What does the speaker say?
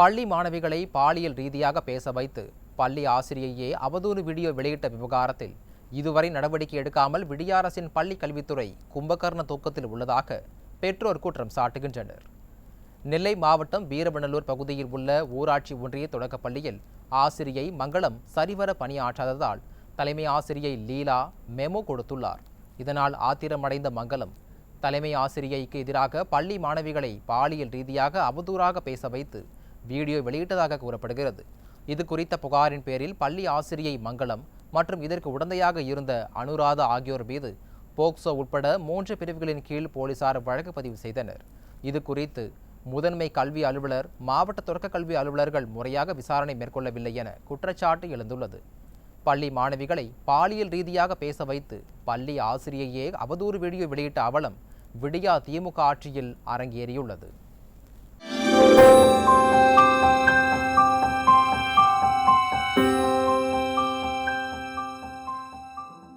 பள்ளி மாணவிகளை பாலியல் ரீதியாக பேச வைத்து பள்ளி ஆசிரியையே அவதூறு வீடியோ வெளியிட்ட விவகாரத்தில் இதுவரை நடவடிக்கை எடுக்காமல் விடியாரசின் பள்ளி கல்வித்துறை கும்பகர்ண தூக்கத்தில் உள்ளதாக பெற்றோர் குற்றம் சாட்டுகின்றனர். நெல்லை மாவட்டம் வீரவநல்லூர் பகுதியில் உள்ள ஊராட்சி ஒன்றிய தொடக்கப் பள்ளியில் ஆசிரியை மங்களம் சரிவர பணியாற்றாததால் தலைமை ஆசிரியை லீலா மெமோ கொடுத்துள்ளார். இதனால் ஆத்திரமடைந்த மங்களம் தலைமை ஆசிரியைக்கு எதிராக பள்ளி மாணவிகளை பாலியல் ரீதியாக அவதூறாக பேச வைத்து வீடியோ வெளியிட்டதாக கூறப்படுகிறது. இது குறித்த புகாரின் பேரில் பள்ளி ஆசிரியை மங்களம் மற்றும் இதற்கு உடந்தையாக இருந்த அனுராதா ஆகியோர் மீது போக்சோ உட்பட மூன்று பிரிவுகளின் கீழ் போலீசார் வழக்கு பதிவு செய்தனர். இது குறித்து முதன்மை கல்வி அலுவலர் மாவட்ட தொடக்க கல்வி அலுவலர்கள் முறையாக விசாரணை மேற்கொள்ளவில்லை என குற்றச்சாட்டு எழுந்துள்ளது. பள்ளி மாணவிகளை பாலியல் ரீதியாக பேச வைத்து பள்ளி ஆசிரியையே அவதூறு வீடியோ வெளியிட்ட அவலம் விடியா திமுக ஆட்சியில் அரங்கேறியுள்ளது.